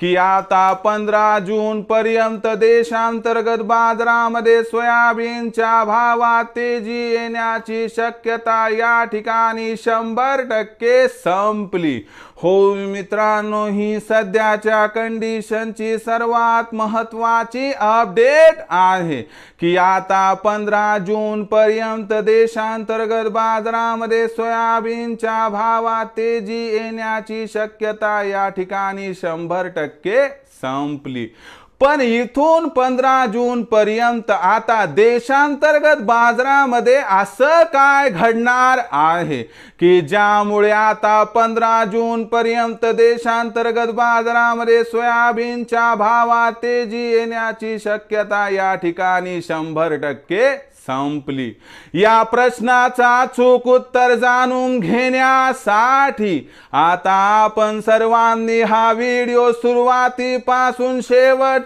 की आता पंधरा जून पर्यंत देशांतर्गत बाजारामध्ये सोयाबीनच्या भावात तेजी येण्याची शक्यता या ठिकाणी शंभर टक्के संपली. हो मित्रांनो ही सध्याच्या कंडिशनची सर्वात महत्वाची अपडेट आहे की आता पंधरा जून पर्यंत देशांतर्गत बाजारामध्ये सोयाबीनच्या भावात तेजी येण्याची शक्यता या ठिकाणी शंभर टक्के संपली। पण इथून पंधरा जून पर्यंत आता देशांतर्गत बाजारामध्ये असं काय घडणार आहे? की ज्यामुळे आता पंधरा जून पर्यंत देशांतर्गत बाजारामध्ये सोयाबीनच्या भावात तेजी येण्याची शक्यता या ठिकाणी शंभर टक्के संपली. या प्रश्नाचा चूक उत्तर जाणून घेण्यासाठी आता आपण सर्वांनी हा व्हिडिओ सुरुवातीपासून शेवट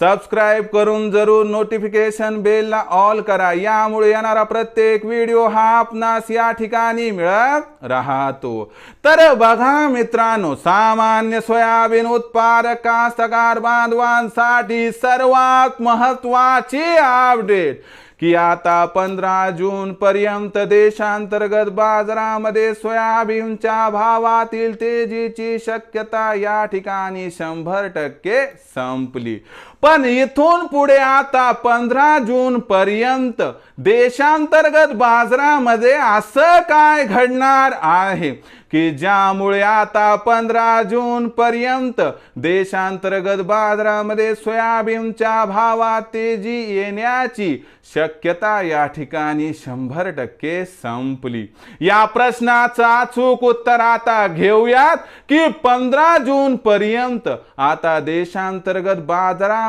सबस्क्राईब करून जरूर नोटिफिकेशन बेलला ऑल करा. यामुळे येणारा प्रत्येक व्हिडिओ हा आपणास या ठिकाणी मिळत राहतो. तर बघा मित्रांनो सामान्य सोयाबीन उत्पादक कास्तकार बांधवांसाठी सर्वात महत्वाची अपडेट की आता पंधरा जून पर्यंत देशांतर्गत बाजारामध्ये सोयाबीनच्या भावातील तेजीची शक्यता या ठिकाणी शंभर टक्के संपली. पण इथून पुढे आता पंधरा जून पर्यंत देशांतर्गत बाजारामध्ये असं काय घडणार आहे? की ज्यामुळे आता पंधरा जून पर्यंत देशांतर्गत बाजारामध्ये सोयाबीनच्या भावात तेजी येण्याची शक्यता या ठिकाणी शंभर टक्के संपली. या प्रश्नाचं अचूक उत्तर आता घेऊयात की पंधरा जून पर्यंत आता देशांतर्गत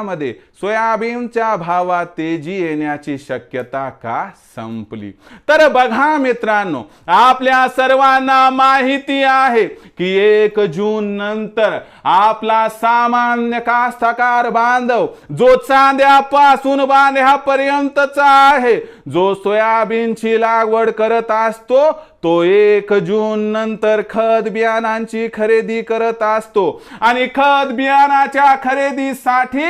बाजारामध्ये सोयाबीनच्या भावात तेजी येण्याची शक्यता का संपली? तर बघा मित्रांनो आपल्या सर्वांना माहिती आहे की एक जून नंतर आपला सामान्य कास्तकार बांधव जो चांद्यापासून बांध्यापर्यंतचा आहे जो सोयाबीनची लागवड करत असतो तो एक जून नंतर खत बियाणांची खरेदी करत असतो. आणि खत बियाणाच्या खरेदीसाठी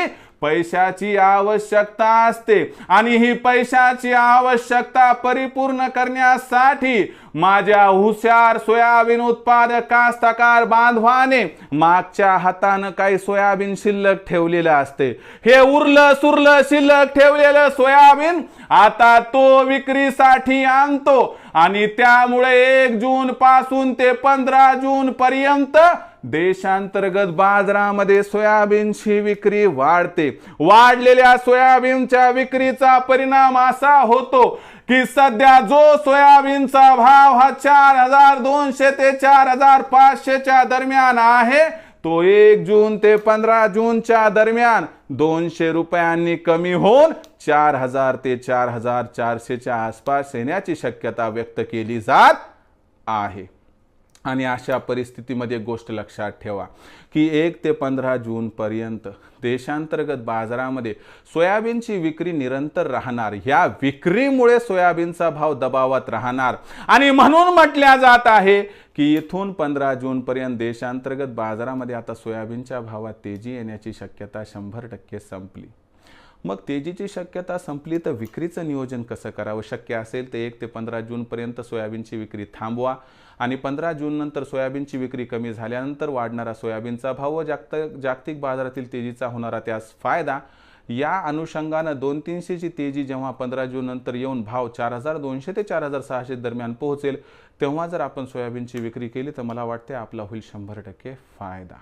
पैशाची आवश्यकता असते आणि ही पैशाची आवश्यकता परिपूर्ण करण्यासाठी माझ्या हुशार सोयाबीन उत्पादक कास्तकार बांधवाने मागच्या हातानं काही सोयाबीन शिल्लक ठेवलेलं असते. हे उरलं सुरलं शिल्लक ठेवलेलं सोयाबीन आता तो विक्रीसाठी आणतो आणि त्यामुळे एक जून पासून ते पंधरा जून पर्यंत देशांतर्गत बाजारामध्ये सोयाबीनची विक्री वाढते. वाढलेल्या सोयाबीनच्या विक्रीचा परिणाम असा होतो की सध्या जो सोयाबीनचा भाव हा चार हजार दोनशे ते चार हजार पाचशेच्या दरम्यान आहे तो एक जून ते पंधरा जूनच्या दरम्यान दोनशे रुपयांनी कमी होऊन चार हजार ते चार हजार चारशेच्या आसपास येण्याची शक्यता व्यक्त केली जात आहे. आणि अशा परिस्थितीमध्ये गोष्ट लक्षात ठेवा की एक ते पंधरा जूनपर्यंत देशांतर्गत बाजारामध्ये सोयाबीनची विक्री निरंतर राहणार. ह्या विक्रीमुळे सोयाबीनचा भाव दबावात राहणार. आणि म्हणून म्हटल्या जात आहे की इथून पंधरा जूनपर्यंत देशांतर्गत बाजारामध्ये आता सोयाबीनच्या भावात तेजी येण्याची शक्यता शंभर टक्के संपली. मग तेजीची शक्यता संपली तर विक्रीचं नियोजन कसं करावं? शक्य असेल तर एक ते पंधरा जूनपर्यंत सोयाबीनची विक्री थांबवा आणि पंधरा जूननंतर सोयाबीनची विक्री कमी झाल्यानंतर वाढणारा सोयाबीनचा भाव व जागत जागतिक बाजारातील तेजीचा होणारा त्यास फायदा. या अनुषंगानं दोन तीनशेची तेजी जेव्हा पंधरा जून नंतर येऊन भाव चार हजार दोनशे ते चार हजार सहाशे दरम्यान पोहोचेल तेव्हा जर आपण सोयाबीनची विक्री केली तर मला वाटते आपला होईल शंभर टक्के फायदा.